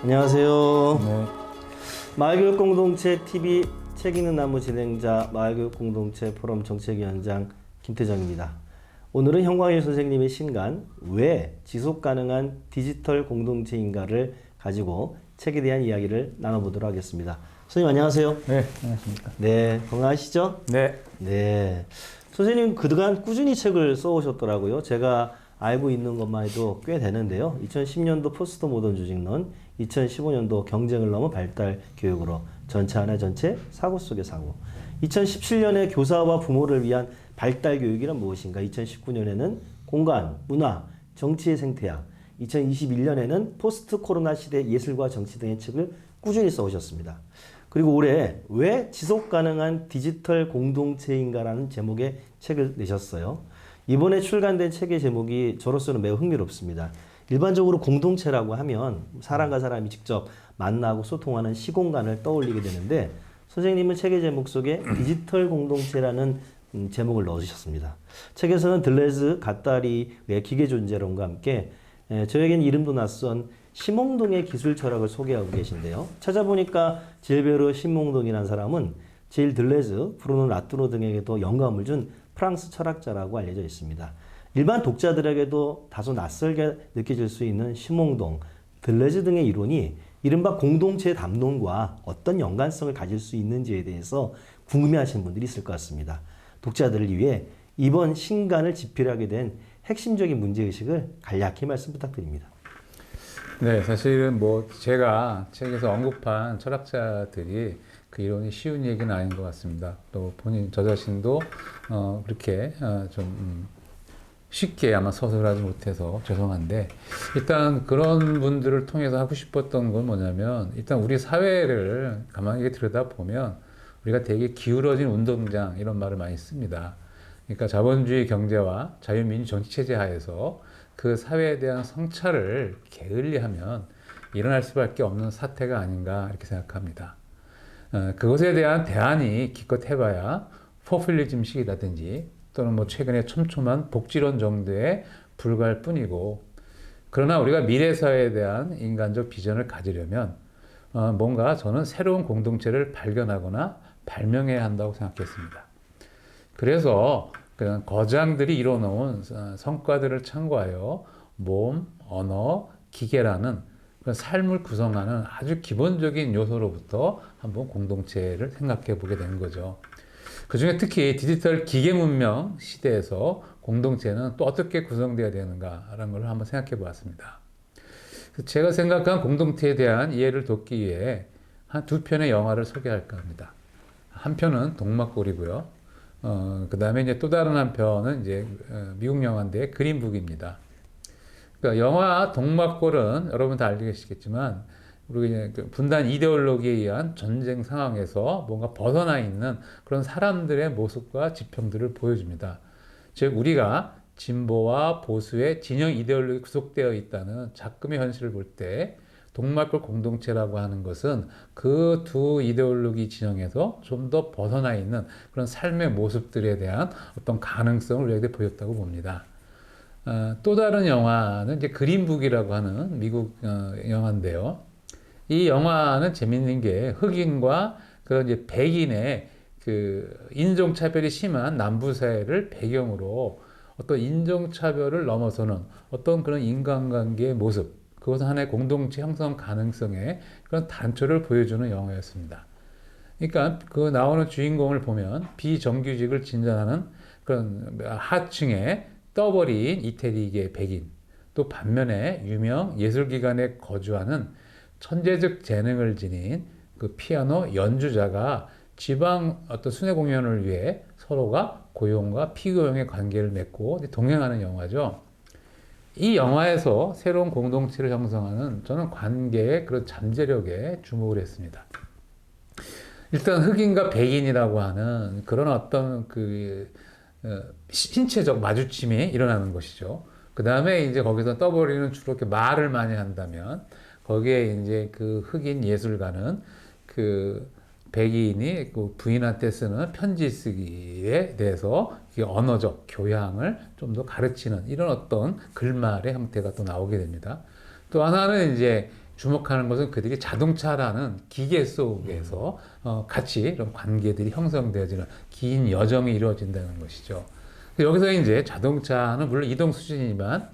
안녕하세요. 네. 마을교육 공동체 TV 책 읽는 나무 진행자 마을교육 공동체 포럼 정책위원장 김태정입니다. 오늘은 형광일 선생님의 신간 왜 지속 가능한 디지털 공동체인가를 가지고 책에 대한 이야기를 나눠보도록 하겠습니다. 선생님 안녕하세요. 네, 안녕하십니까. 네, 건강하시죠? 네. 네. 선생님 그동안 꾸준히 책을 써오셨더라고요. 제가 알고 있는 것만 해도 꽤 되는데요. 2010년도 포스트 모던 조직론, 2015년도 경쟁을 넘은 발달 교육으로 전체 하나 전체 사고 속의 사고. 2017년에 교사와 부모를 위한 발달 교육이란 무엇인가? 2019년에는 공간, 문화, 정치의 생태학. 2021년에는 포스트 코로나 시대 예술과 정치 등의 책을 꾸준히 써오셨습니다. 그리고 올해 왜 지속 가능한 디지털 공동체인가라는 제목의 책을 내셨어요. 이번에 출간된 책의 제목이 저로서는 매우 흥미롭습니다. 일반적으로 공동체라고 하면 사람과 사람이 직접 만나고 소통하는 시공간을 떠올리게 되는데 선생님은 책의 제목 속에 디지털 공동체라는 음, 제목을 넣으셨습니다. 책에서는 들레즈 갓다리의 기계 존재론과 함께 에, 저에겐 이름도 낯선 심홍동의 기술 철학을 소개하고 계신데요. 찾아보니까 질베르 심홍동이라는 사람은 제일 들레즈, 브루노 라뚜로 등에게도 영감을 준 프랑스 철학자라고 알려져 있습니다. 일반 독자들에게도 다소 낯설게 느껴질 수 있는 심홍동, 들레즈 등의 이론이 이른바 공동체 담론과 어떤 연관성을 가질 수 있는지에 대해서 궁금해하시는 분들이 있을 것 같습니다. 독자들을 위해 이번 신간을 집필하게 된 핵심적인 문제의식을 간략히 말씀 부탁드립니다. 네, 사실은 뭐 제가 책에서 언급한 철학자들이 그 이론이 쉬운 얘기는 아닌 것 같습니다. 또 본인 저 자신도 어 그렇게 어 좀 음, 쉽게 아마 서술하지 못해서 죄송한데 일단 그런 분들을 통해서 하고 싶었던 건 뭐냐면 일단 우리 사회를 가만히 들여다 보면 우리가 되게 기울어진 운동장 이런 말을 많이 씁니다. 그러니까 자본주의 경제와 자유민주 정치 체제 하에서 그 사회에 대한 성찰을 게을리하면 일어날 수밖에 없는 사태가 아닌가 이렇게 생각합니다. 어, 그것에 대한 대안이 기껏 해봐야 포퓰리즘식이라든지 또는 뭐 최근에 촘촘한 복지론 정도에 불과할 뿐이고 그러나 우리가 미래 사회에 대한 인간적 비전을 가지려면 어, 뭔가 저는 새로운 공동체를 발견하거나 발명해야 한다고 생각했습니다. 그래서 그냥 거장들이 이뤄놓은 어, 성과들을 참고하여 몸, 언어, 기계라는 삶을 구성하는 아주 기본적인 요소로부터 한번 공동체를 생각해 보게 된 거죠. 그 중에 특히 디지털 기계 문명 시대에서 공동체는 또 어떻게 구성되어야 되는가라는 걸 한번 생각해 보았습니다. 제가 생각한 공동체에 대한 이해를 돕기 위해 한 두 편의 영화를 소개할까 합니다. 한 편은 동막골이고요. 어, 그 다음에 이제 또 다른 한 편은 이제 어, 미국 영화인데 그린북입니다. 그러니까 영화 동막골은 여러분 다 알고 계시겠지만 우리 이제 그 분단 이데올로기에 의한 전쟁 상황에서 뭔가 벗어나 있는 그런 사람들의 모습과 지평들을 보여줍니다. 즉 우리가 진보와 보수의 진영 이데올로기 구속되어 있다는 작금의 현실을 볼 때 동막골 공동체라고 하는 것은 그 두 이데올로기 진영에서 좀 더 벗어나 있는 그런 삶의 모습들에 대한 어떤 가능성을 우리에게 보였다고 봅니다. 어, 또 다른 영화는 이제 그린북이라고 하는 미국 어, 영화인데요. 이 영화는 재밌는 게 흑인과 그런 이제 백인의 그 인종차별이 심한 남부 사회를 배경으로 어떤 인종차별을 넘어서는 어떤 그런 인간관계의 모습, 그것은 하나의 공동체 형성 가능성의 그런 단초를 보여주는 영화였습니다. 그러니까 그 나오는 주인공을 보면 비정규직을 진단하는 그런 하층의 떠버린 이태리계 백인, 또 반면에 유명 예술기관에 거주하는 천재적 재능을 지닌 그 피아노 연주자가 지방 어떤 순회 공연을 위해 서로가 고용과 피고용의 관계를 맺고 동행하는 영화죠. 이 영화에서 새로운 공동체를 형성하는 저는 관계의 그런 잠재력에 주목을 했습니다. 일단 흑인과 백인이라고 하는 그런 어떤 그 어, 신체적 마주침이 일어나는 것이죠. 그 다음에 이제 거기서 떠버리는 주로 이렇게 말을 많이 한다면 거기에 이제 그 흑인 예술가는 그 백인이 그 부인한테 쓰는 편지 쓰기에 대해서 언어적 교양을 좀 더 가르치는 이런 어떤 글말의 형태가 또 나오게 됩니다. 또 하나는 이제 주목하는 것은 그들이 자동차라는 기계 속에서 어, 같이 이런 관계들이 형성되어지는 긴 여정이 이루어진다는 것이죠. 여기서 이제 자동차는 물론 이동 수준이지만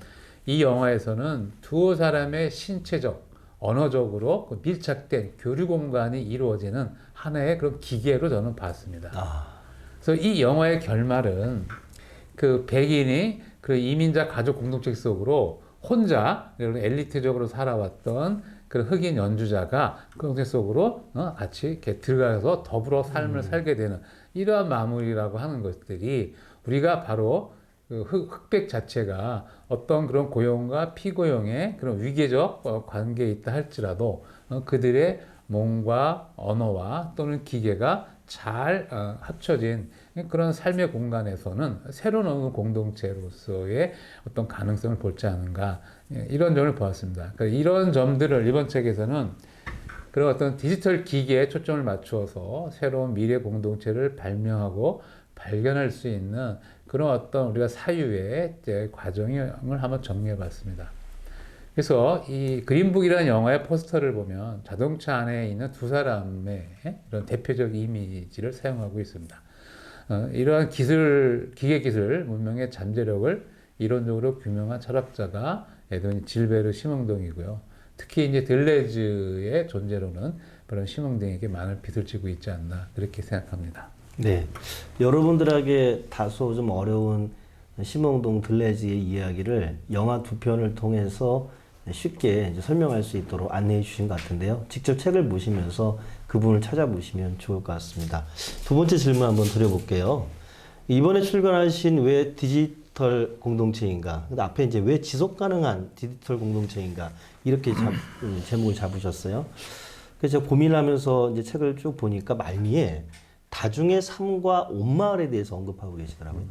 이 영화에서는 두 사람의 신체적, 언어적으로 그 밀착된 교류 공간이 이루어지는 하나의 그런 기계로 저는 봤습니다. 아, 그래서 이 영화의 결말은 그 백인이 그 이민자 가족 공동체 속으로 혼자 이런 엘리트적으로 살아왔던 그 흑인 연주자가 그 공동체 속으로 어, 같이 이렇게 들어가서 더불어 삶을 살게 되는 이러한 마무리라고 하는 것들이 우리가 바로 그 흑, 흑백 자체가 어떤 그런 고용과 피고용의 그런 위계적 어, 관계에 있다 할지라도 어, 그들의 몸과 언어와 또는 기계가 잘 어, 합쳐진 그런 삶의 공간에서는 새로운 공동체로서의 어떤 가능성을 볼지 않은가 예, 이런 점을 보았습니다. 그러니까 이런 점들을 이번 책에서는 그런 어떤 디지털 기기에 초점을 맞추어서 새로운 미래 공동체를 발명하고 발견할 수 있는 그런 어떤 우리가 사유의 과정을 한번 정리해 봤습니다. 그래서 이 그린북이라는 영화의 포스터를 보면 자동차 안에 있는 두 사람의 이런 대표적 이미지를 사용하고 있습니다. 어, 이러한 기술, 기계 기술 문명의 잠재력을 이론적으로 규명한 철학자가 에드윈 질베르 시몽동이고요. 특히 이제 들레즈의 존재로는 그런 시몽동에게 많은 빚을 지고 있지 않나 그렇게 생각합니다. 네. 여러분들에게 다소 좀 어려운 심ong동 들레즈의 이야기를 영화 두 편을 통해서 쉽게 설명할 수 있도록 안내해 주신 것 같은데요. 직접 책을 보시면서 그 부분을 찾아보시면 좋을 것 같습니다. 두 번째 질문 한번 드려볼게요. 이번에 출간하신 왜 디지털 공동체인가? 근데 앞에 이제 왜 지속 가능한 디지털 공동체인가? 이렇게 잡, 음, 제목을 잡으셨어요. 그래서 고민하면서 이제 책을 쭉 보니까 말미에 다중의 삶과 온마을에 대해서 언급하고 계시더라고요.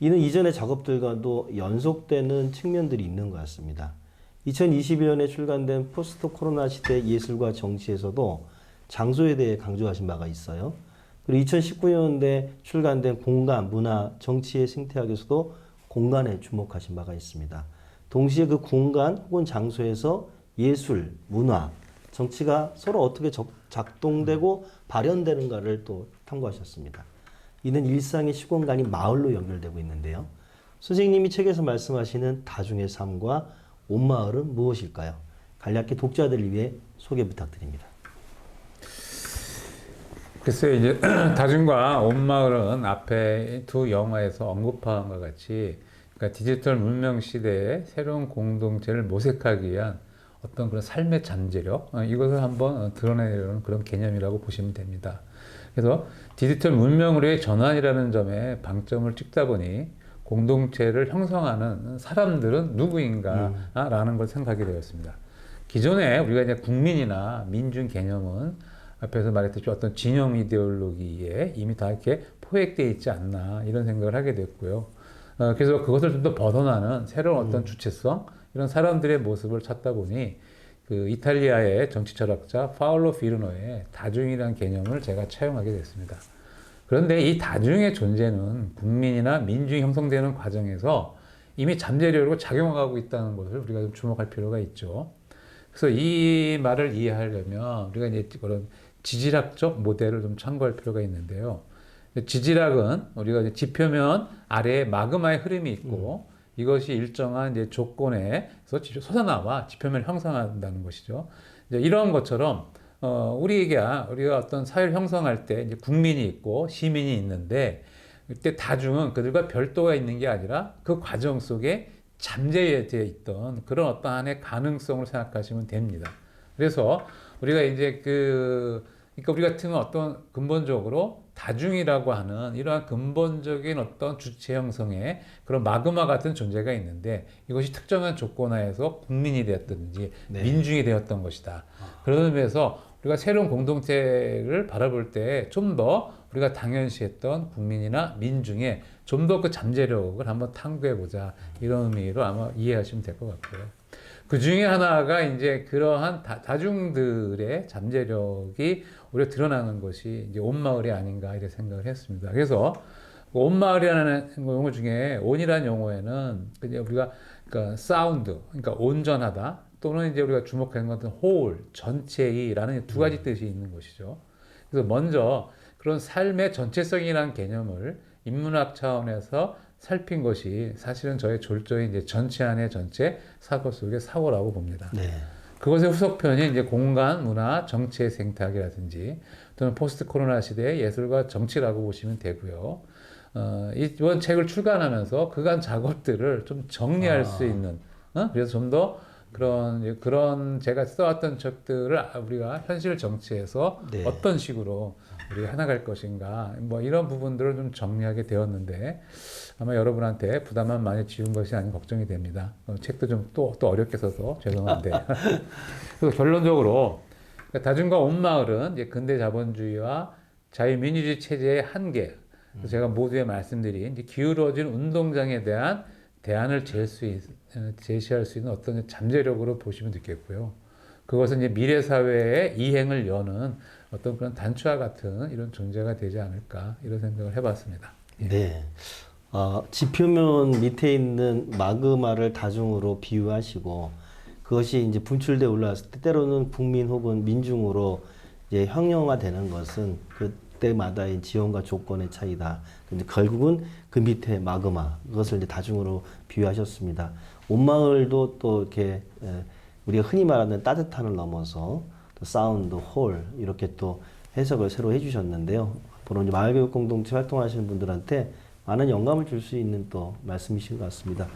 이는 이전의 작업들과도 연속되는 측면들이 있는 것 같습니다. 2021년에 출간된 포스트 코로나 시대 예술과 정치에서도 장소에 대해 강조하신 바가 있어요. 그리고 2019년대 출간된 공간, 문화, 정치의 생태학에서도 공간에 주목하신 바가 있습니다. 동시에 그 공간 혹은 장소에서 예술, 문화, 정치가 서로 어떻게 적- 작동되고 발현되는가를 또 탐구하셨습니다. 이는 일상의 시공간이 마을로 연결되고 있는데요. 선생님이 책에서 말씀하시는 다중의 삶과 온 마을은 무엇일까요? 간략히 독자들을 위해 소개 부탁드립니다. 글쎄요, 이제 다중과 온 마을은 앞에 두 영화에서 언급한 것 같이 그러니까 디지털 문명 시대의 새로운 공동체를 모색하기 위한 어떤 그런 삶의 잠재력 어, 이것을 한번 어, 드러내려는 그런 개념이라고 보시면 됩니다. 그래서 디지털 문명으로의 전환이라는 점에 방점을 찍다 보니 공동체를 형성하는 사람들은 누구인가라는 걸 생각하게 되었습니다. 기존에 우리가 이제 국민이나 민중 개념은 앞에서 말했듯이 어떤 진영 이데올로기에 이미 다 이렇게 포획되어 있지 않나 이런 생각을 하게 됐고요. 어, 그래서 그것을 좀 더 벗어나는 새로운 어떤 주체성 이런 사람들의 모습을 찾다 보니 그 이탈리아의 정치 철학자 파울로 피르노의 다중이라는 개념을 제가 차용하게 됐습니다. 그런데 이 다중의 존재는 국민이나 민중이 형성되는 과정에서 이미 잠재력으로 작용하고 있다는 것을 우리가 좀 주목할 필요가 있죠. 그래서 이 말을 이해하려면 우리가 이제 그런 지질학적 모델을 좀 참고할 필요가 있는데요. 지질학은 우리가 지표면 아래에 마그마의 흐름이 있고 이것이 일정한 이제 조건에서 지- 솟아나와 지표면을 형성한다는 것이죠. 이제 이런 것처럼 어, 우리가 우리가 어떤 사회를 형성할 때 이제 국민이 있고 시민이 있는데 그때 다중은 그들과 별도가 있는 게 아니라 그 과정 속에 잠재되어 있던 그런 어떠한의 가능성을 생각하시면 됩니다. 그래서 우리가 이제 그 그러니까 우리 같은 건 어떤 근본적으로 다중이라고 하는 이러한 근본적인 어떤 주체 형성의 그런 마그마 같은 존재가 있는데 이것이 특정한 조건 하에서 국민이 되었든지 네. 민중이 되었던 것이다. 그런 의미에서 우리가 새로운 공동체를 바라볼 때 좀 더 우리가 당연시했던 국민이나 민중의 좀 더 그 잠재력을 한번 탐구해 보자 이런 의미로 아마 이해하시면 될 것 같고요. 그 중에 하나가 이제 그러한 다, 다중들의 잠재력이 우리가 드러나는 것이 이제 온 마을이 아닌가 이렇게 생각을 했습니다. 그래서 그온 마을이라는 용어 중에 온이라는 용어에는 그냥 우리가 그러니까 사운드, 그러니까 온전하다 또는 이제 우리가 주목하는 것은 whole, 전체이라는 두 가지 뜻이 있는 것이죠. 그래서 먼저 그런 삶의 전체성이라는 개념을 인문학 차원에서 살핀 것이 사실은 저의 졸조인 이제 전체 안의 전체 사고 속의 사고라고 봅니다. 네. 그것의 후속편이 이제 공간, 문화, 정치의 생태학이라든지 또는 포스트 코로나 시대의 예술과 정치라고 보시면 되고요. 어, 이번 책을 출간하면서 그간 작업들을 좀 정리할 아. 수 있는, 어? 그래서 좀 더 그런 그런 제가 써왔던 책들을 우리가 현실 정치에서 네. 어떤 식으로 우리가 해나갈 것인가 뭐 이런 부분들을 좀 정리하게 되었는데 아마 여러분한테 부담만 많이 지운 것이 아닌 걱정이 됩니다. 어, 책도 좀 또 또 어렵게 써서 죄송한데 그래서 결론적으로 그러니까 다중과 온 마을은 이제 근대 자본주의와 자유민주주의 체제의 한계 그래서 제가 모두에 말씀드린 기울어진 운동장에 대한 대안을 제일 수 있, 어, 제시할 수 있는 어떤 잠재력으로 보시면 되겠고요. 그것은 이제 미래 사회의 이행을 여는 어떤 그런 단추와 같은 이런 존재가 되지 않을까 이런 생각을 해봤습니다. 네. 어, 지표면 밑에 있는 마그마를 다중으로 비유하시고 그것이 이제 분출돼 올라왔을 때 때로는 국민 혹은 민중으로 이제 형용화되는 것은 그때마다의 지원과 조건의 차이다. 근데 결국은 그 밑에 마그마 그것을 이제 다중으로 비유하셨습니다. 온마을도 또 이렇게 에, 우리가 흔히 말하는 따뜻함을 넘어서 또 사운드, 홀 이렇게 또 해석을 새로 해주셨는데요. 앞으로 이제 마을교육 공동체 활동하시는 분들한테 많은 영감을 줄 수 있는 또 말씀이신 것 같습니다.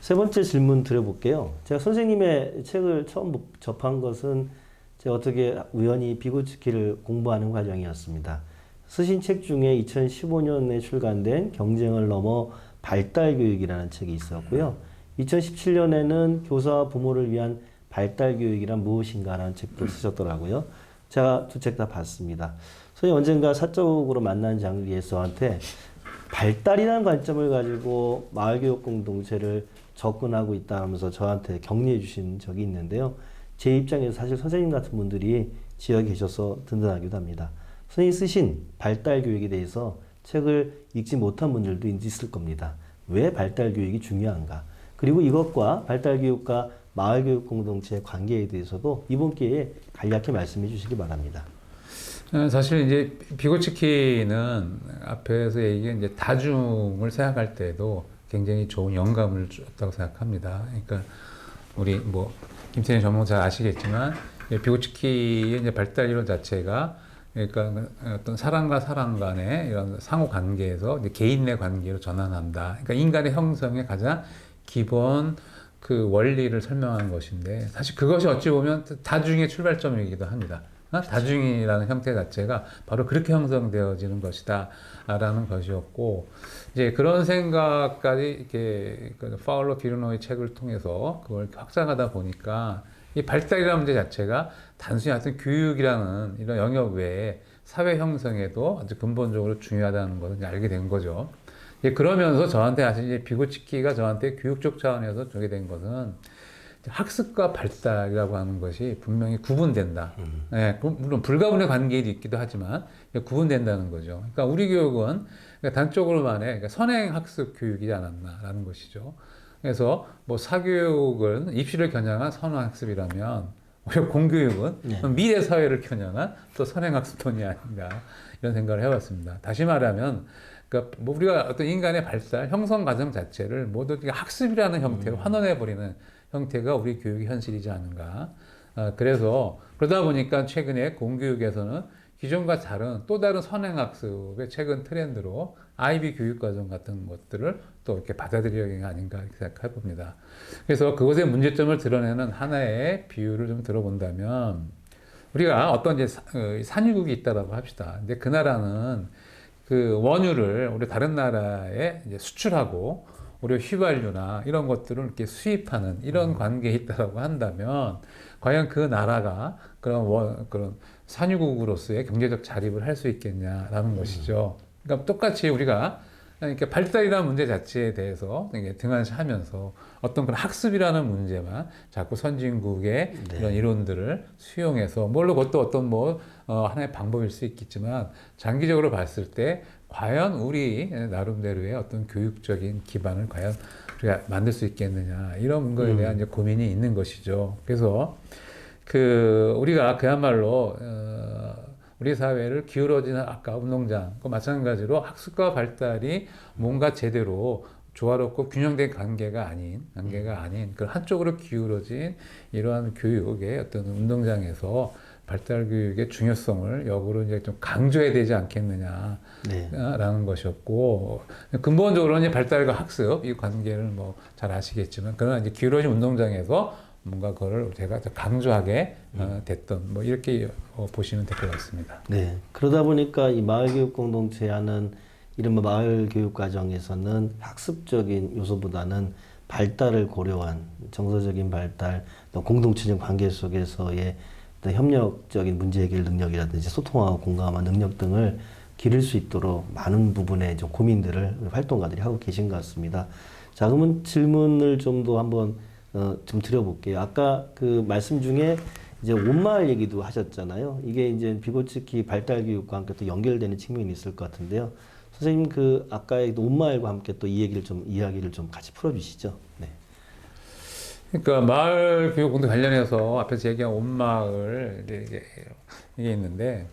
세 번째 질문 드려볼게요. 제가 선생님의 책을 처음 못- 접한 것은 제가 어떻게 우연히 비고치키를 공부하는 과정이었습니다. 쓰신 책 중에 2015년에 출간된 경쟁을 넘어 발달 교육이라는 책이 있었고요. 2017년에는 교사와 부모를 위한 발달 교육이란 무엇인가라는 책도 쓰셨더라고요. 제가 두 책 다 봤습니다. 선생님 언젠가 사적으로 만난 장기에 저한테 발달이라는 관점을 가지고 마을교육 공동체를 접근하고 있다 하면서 저한테 격려해 주신 적이 있는데요. 제 입장에서 사실 선생님 같은 분들이 지역에 계셔서 든든하기도 합니다. 선생님이 쓰신 발달 교육에 대해서 책을 읽지 못한 분들도 있을 겁니다. 왜 발달 교육이 중요한가? 그리고 이것과 발달 교육과 마을 교육 공동체의 관계에 대해서도 이번 기회에 간략히 말씀해 주시기 바랍니다. 어, 사실 이제 비고치키는 앞에서 얘기한 이제 다중을 생각할 때도 굉장히 좋은 영감을 줬다고 생각합니다. 그러니까 우리 뭐 김태현 전문 잘 아시겠지만 이 비고치키의 이제 발달 이론 자체가 그러니까 어떤 사람과 사람 간의 이런 상호 관계에서 개인 내 관계로 전환한다. 그러니까 인간의 형성의 가장 기본 그 원리를 설명하는 것인데 사실 그것이 어찌 보면 다중의 출발점이기도 합니다. 어? 다중이라는 형태 자체가 바로 그렇게 형성되어지는 것이다라는 것이었고 이제 그런 생각까지 이렇게 그 파울로 비르노의 책을 통해서 그걸 확장하다 보니까 이 발달이라는 문제 자체가 단순히 어떤 교육이라는 이런 영역 외에 사회 형성에도 아주 근본적으로 중요하다는 것을 알게 된 거죠. 예, 그러면서 저한테 사실 이제 비고치키가 저한테 교육적 차원에서 주게 된 것은 학습과 발달이라고 하는 것이 분명히 구분된다. 예, 그- 물론 불가분의 관계도 있기도 하지만 구분된다는 거죠. 그러니까 우리 교육은 그러니까 단적으로만의 그러니까 선행 학습 교육이지 않았나라는 것이죠. 그래서 뭐 사교육은 입시를 겨냥한 선행학습이라면 오히려 공교육은 네. 미래 사회를 겨냥한 또 선행학습론이 아닌가 이런 생각을 해봤습니다. 다시 말하면 그러니까 뭐 우리가 어떤 인간의 발달, 형성 과정 자체를 모두 학습이라는 형태로 환원해 버리는 형태가 우리 교육의 현실이지 않은가. 아, 그래서 그러다 보니까 최근에 공교육에서는 기존과 다른 또 다른 선행학습의 최근 트렌드로 아이비 교육과정 같은 것들을 또 이렇게 받아들여야 게 아닌가 이렇게 생각해 봅니다. 그래서 그것의 문제점을 드러내는 하나의 비유를 좀 들어본다면 우리가 어떤 이제 사- 어, 산유국이 있다라고 합시다. 근데 그 나라는 그 원유를 우리 다른 나라에 수출하고 우리 휘발유나 이런 것들을 이렇게 수입하는 이런 관계에 있다라고 한다면 과연 그 나라가 그런 원, 그런 산유국으로서의 경제적 자립을 할 수 있겠냐라는 것이죠. 그러니까 똑같이 우리가 이렇게 발달이라는 문제 자체에 대해서 등한시하면서 어떤 그런 학습이라는 문제만 자꾸 선진국의 네. 이런 이론들을 수용해서 물론 그것도 어떤 뭐 어, 하나의 방법일 수 있겠지만 장기적으로 봤을 때 과연 우리 나름대로의 어떤 교육적인 기반을 과연 우리가 만들 수 있겠느냐 이런 거에 대한 이제 고민이 있는 것이죠. 그래서 그 우리가 그야말로 어, 우리 사회를 기울어지는 아까 운동장 그 마찬가지로 학습과 발달이 뭔가 제대로 조화롭고 균형된 관계가 아닌 관계가 아닌 그 한쪽으로 기울어진 이러한 교육의 어떤 운동장에서 발달 교육의 중요성을 역으로 이제 좀 강조해야 되지 않겠느냐. 네. 라는 것이었고 근본적으로는 이제 발달과 학습 이 관계를 뭐 잘 아시겠지만 그러나 이제 기울어진 운동장에서 뭔가 그거를 제가 더 강조하게 어, 됐던 뭐 이렇게 어, 보시면 될 것 같습니다. 네. 그러다 보니까 이 마을교육 공동체 하는 이른바 마을 교육 과정에서는 학습적인 요소보다는 발달을 고려한 정서적인 발달, 또 공동체적 관계 속에서의 협력적인 문제 해결 능력이라든지 소통하고 공감하는 능력 등을 기를 수 있도록 많은 부분의 좀 고민들을 활동가들이 하고 계신 것 같습니다. 자, 그러면 질문을 좀 더 한번 어, 좀 드려볼게요. 아까 그 말씀 중에 이제 온마을 얘기도 하셨잖아요. 이게 이제 비고치키 발달 교육과 함께 또 연결되는 측면이 있을 것 같은데요. 선생님 그 아까의 온마을과 함께 또 이 얘기를 좀 이야기를 좀 같이 풀어주시죠. 네. 그러니까 마을 교육 공동 관련해서 앞에서 얘기한 온마을 이게 있는데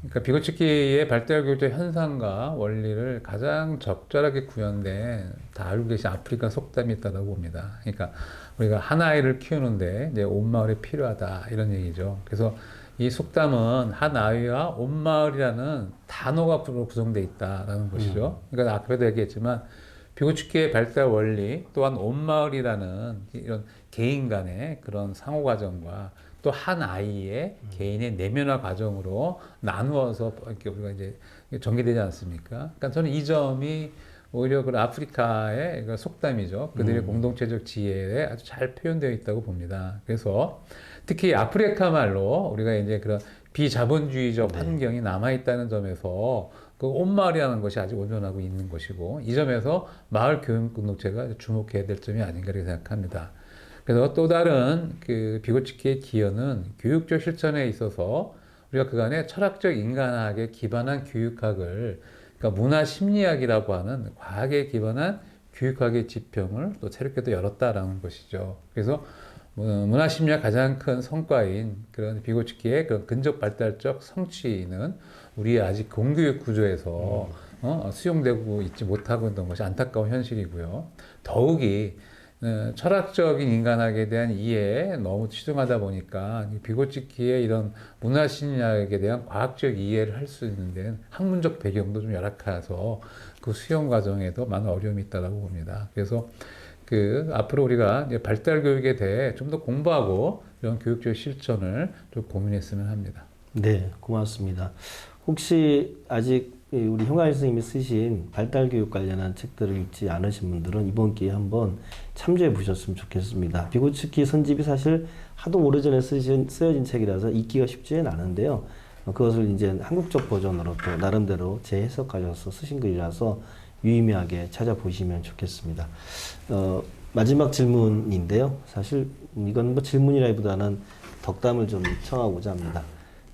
그러니까 비고치키의 발달 교육적 현상과 원리를 가장 적절하게 구현된 다 알고 계신 아프리카 속담이 있다고 봅니다. 그러니까 우리가 한 아이를 키우는데 이제 온 마을이 필요하다 이런 얘기죠. 그래서 이 속담은 한 아이와 온 마을이라는 단어가 구성되어 있다라는 것이죠. 그러니까 아까도 얘기했지만 비고치키의 발달 원리 또한 온 마을이라는 이런 개인 간의 그런 상호 과정과 또 한 아이의 개인의 내면화 과정으로 나누어서 이렇게 우리가 이제 전개되지 않습니까? 그러니까 저는 이 점이 오히려 그 아프리카의 그 속담이죠. 그들의 공동체적 지혜에 아주 잘 표현되어 있다고 봅니다. 그래서 특히 아프리카 말로 우리가 이제 그런 비자본주의적 환경이 남아 있다는 점에서 그 온마을이라는 것이 아직 온전하고 있는 것이고 이 점에서 마을 교육 공동체가 주목해야 될 점이 아닌가 이렇게 생각합니다. 그래서 또 다른 그 비고치키의 기여는 교육적 실천에 있어서 우리가 그간의 철학적 인간학에 기반한 교육학을 그러니까 문화 심리학이라고 하는 과학에 기반한 교육학의 지평을 또 새롭게 또 열었다라는 것이죠. 그래서 어, 문화 심리학 가장 큰 성과인 그런 비고치키의 그런 근접 발달적 성취는 우리의 아직 공교육 구조에서 어, 수용되고 있지 못하고 있는 것이 안타까운 현실이고요. 더욱이 어, 철학적인 인간학에 대한 이해에 너무 치중하다 보니까 이 비고치키의 이런 문화 심리학에 대한 과학적 이해를 할 수 있는 데는 학문적 배경도 좀 열악해서 그 수용 과정에도 많은 어려움이 있다고 봅니다. 그래서 그 앞으로 우리가 발달 교육에 대해 좀 더 공부하고 이런 교육적 실천을 좀 고민했으면 합니다. 네, 고맙습니다. 혹시 아직 이 우리 형아일 선생님이 쓰신 발달 교육 관련한 책들을 읽지 않으신 분들은 이번 기회에 한번 참조해 보셨으면 좋겠습니다. 비고츠키 선집이 사실 하도 오래전에 쓰신, 쓰여진 책이라서 읽기가 쉽지는 않은데요. 어, 그것을 이제 한국적 버전으로 또 나름대로 재해석하셔서 쓰신 글이라서 유의미하게 찾아보시면 좋겠습니다. 어, 마지막 질문인데요. 사실 이건 뭐 질문이라기보다는 덕담을 좀 청하고자 합니다.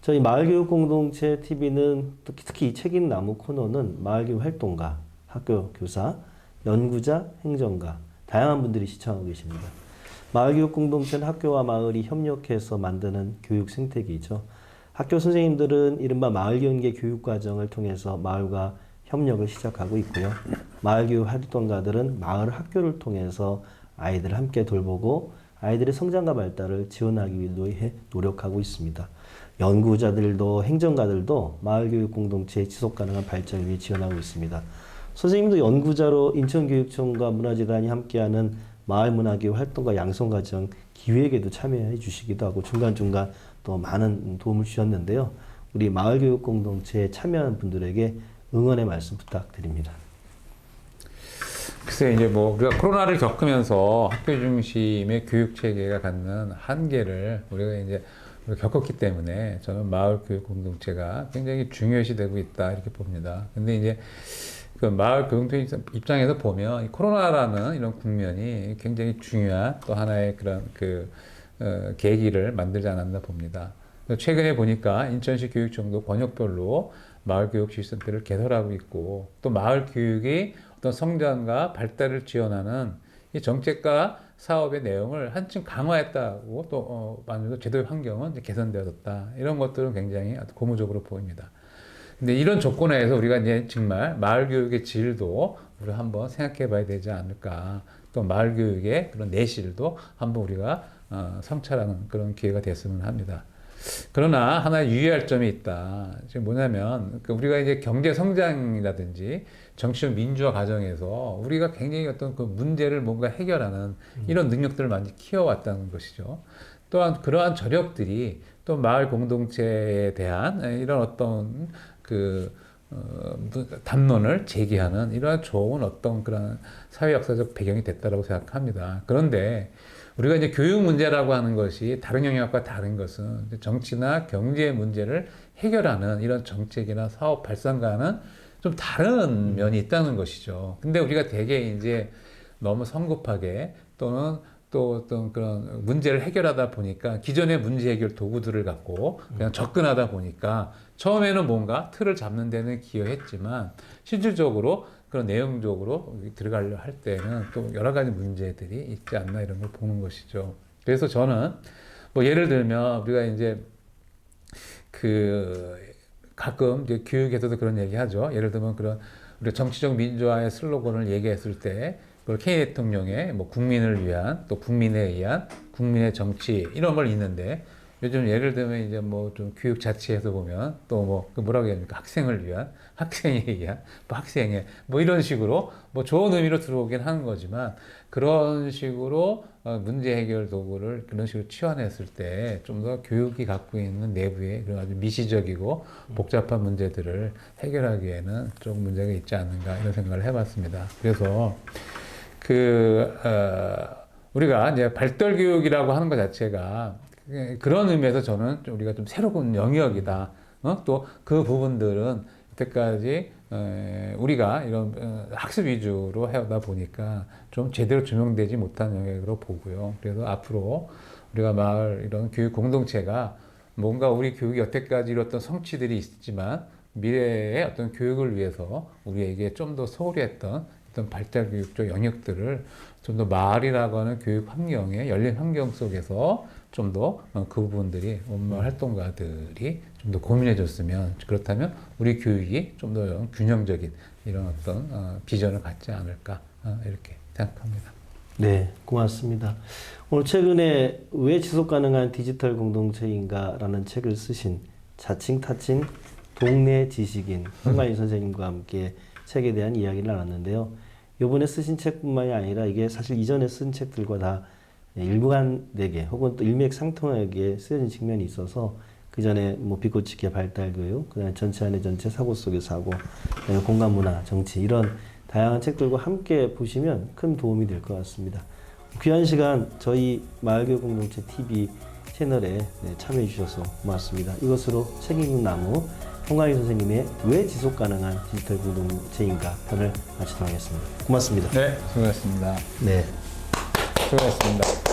저희 마을교육 공동체 TV는 특히, 이 책인 나무 코너는 마을교육 활동가, 학교 교사, 연구자, 행정가 다양한 분들이 시청하고 계십니다. 마을교육 공동체는 학교와 마을이 협력해서 만드는 교육 생태계이죠. 학교 선생님들은 이른바 마을연계 교육 과정을 통해서 마을과 협력을 시작하고 있고요. 마을교육 활동가들은 마을 학교를 통해서 아이들을 함께 돌보고 아이들의 성장과 발달을 지원하기 위해 노력하고 있습니다. 연구자들도 행정가들도 마을교육 공동체의 지속 가능한 발전을 위해 지원하고 있습니다. 선생님도 연구자로 인천교육청과 문화재단이 함께하는 마을문화교육 활동과 양성과정 기획에도 참여해 주시기도 하고 중간중간 또 많은 도움을 주셨는데요. 우리 마을교육 공동체에 참여한 분들에게 응원의 말씀 부탁드립니다. 글쎄 이제 뭐 우리가 코로나를 겪으면서 학교 중심의 교육 체계가 갖는 한계를 우리가 이제 겪었기 때문에 저는 마을 교육 공동체가 굉장히 중요시 되고 있다 이렇게 봅니다. 근데 이제 그 마을 교육공동체 입장에서 보면 이 코로나라는 이런 국면이 굉장히 중요한 또 하나의 그런 그 어, 계기를 만들지 않았나 봅니다. 최근에 보니까 인천시 교육청도 권역별로 마을 교육 지휘센터를 개설하고 있고 또 마을 교육이 어떤 성장과 발달을 지원하는 이 정책과 사업의 내용을 한층 강화했다고 또 어, 만약에 제도의 환경은 개선되어졌다 이런 것들은 굉장히 고무적으로 보입니다. 근데 이런 조건에서 우리가 이제 정말 마을 교육의 질도 우리가 한번 생각해 봐야 되지 않을까. 또 마을 교육의 그런 내실도 한번 우리가 어, 성찰하는 그런 기회가 됐으면 합니다. 그러나 하나 유의할 점이 있다. 지금 뭐냐면 그 우리가 이제 경제 성장이라든지 정치적 민주화 과정에서 우리가 굉장히 어떤 그 문제를 뭔가 해결하는 이런 능력들을 많이 키워왔다는 것이죠. 또한 그러한 저력들이 또 마을 공동체에 대한 이런 어떤 그 어, 담론을 제기하는 이러한 좋은 어떤 그런 사회 역사적 배경이 됐다라고 생각합니다. 그런데 우리가 이제 교육 문제라고 하는 것이 다른 영역과 다른 것은 정치나 경제 문제를 해결하는 이런 정책이나 사업 발상과는 좀 다른 면이 있다는 것이죠. 근데 우리가 대개 이제 너무 성급하게 또는 또 어떤 그런 문제를 해결하다 보니까 기존의 문제 해결 도구들을 갖고 그냥 접근하다 보니까 처음에는 뭔가 틀을 잡는 데는 기여했지만 실질적으로 그런 내용적으로 들어가려 할 때는 또 여러 가지 문제들이 있지 않나 이런 걸 보는 것이죠. 그래서 저는 뭐 예를 들면 우리가 이제 그 가끔 이제 교육에서도 그런 얘기 하죠. 예를 들면 그런 우리 정치적 민주화의 슬로건을 얘기했을 때 그걸 K 대통령의 뭐 국민을 위한 또 국민에 의한 국민의 정치 이런 걸 있는데 요즘 예를 들면 이제 뭐 좀 교육 자체에서 보면 또 뭐 뭐라고 해야 됩니까 학생을 위한 학생에 의한 뭐 학생의 뭐 이런 식으로 뭐 좋은 의미로 들어오긴 하는 거지만 그런 식으로 어, 문제 해결 도구를 그런 식으로 치환했을 때 좀 더 교육이 갖고 있는 내부의 그런 아주 미시적이고 복잡한 문제들을 해결하기에는 좀 문제가 있지 않는가 이런 생각을 해봤습니다. 그래서 그 어, 우리가 이제 발달 교육이라고 하는 것 자체가 그런 의미에서 저는 좀 우리가 좀 새로운 영역이다. 어? 또 그 부분들은 여태까지 에, 우리가 이런 어, 학습 위주로 해오다 보니까 좀 제대로 조명되지 못한 영역으로 보고요. 그래서 앞으로 우리가 마을 이런 교육 공동체가 뭔가 우리 교육이 여태까지 이뤘던 성취들이 있지만 미래의 어떤 교육을 위해서 우리에게 좀 더 소홀히 했던 어떤 발달 교육적 영역들을 좀 더 마을이라고 하는 교육 환경의 열린 환경 속에서 좀 더 그 부분들이 업무 활동가들이 좀 더 고민해 줬으면 그렇다면 우리 교육이 좀 더 균형적인 이런 어떤 어, 비전을 갖지 않을까 어, 이렇게 생각합니다. 네, 고맙습니다. 오늘 최근에 왜 지속 가능한 디지털 공동체인가라는 책을 쓰신 자칭 타칭 동네 지식인 홍가인 선생님과 함께 책에 대한 이야기를 나눴는데요. 이번에 쓰신 책뿐만이 아니라 이게 사실 이전에 쓴 책들과 다 일관되게 혹은 또 일맥상통하게 쓰여진 측면이 있어서 그 전에 뭐 비꼬치기의 발달 교육, 그다음에 전체 안에 전체 사고 속의 사고, 그다음에 공간 문화, 정치 이런 다양한 책들과 함께 보시면 큰 도움이 될 것 같습니다. 귀한 시간 저희 마을교육 공동체 TV 채널에 네, 참여해 주셔서 고맙습니다. 이것으로 책 읽는 나무 홍가희 선생님의 왜 지속 가능한 디지털 공동체인가 편을 마치도록 하겠습니다. 고맙습니다. 네, 수고하셨습니다. 네. 수고하셨습니다.